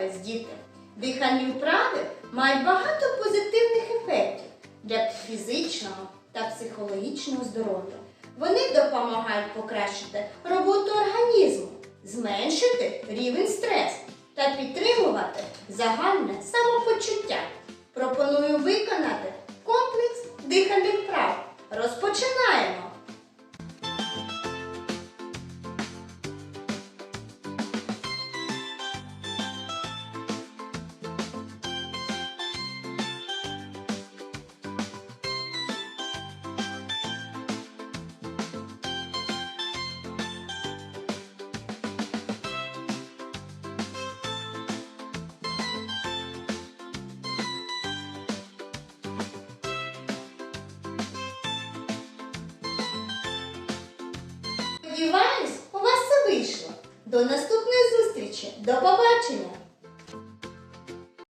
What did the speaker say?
впорались, діти. Дихальні вправи мають багато позитивних ефектів для фізичного та психологічного здоров'я. Вони допомагають покращити роботу організму, зменшити рівень стресу та підтримувати загальне самопочуття. Пропоную виконати комплекс дихальних Сподіваюсь, у вас все вийшло. До наступної зустрічі. До побачення!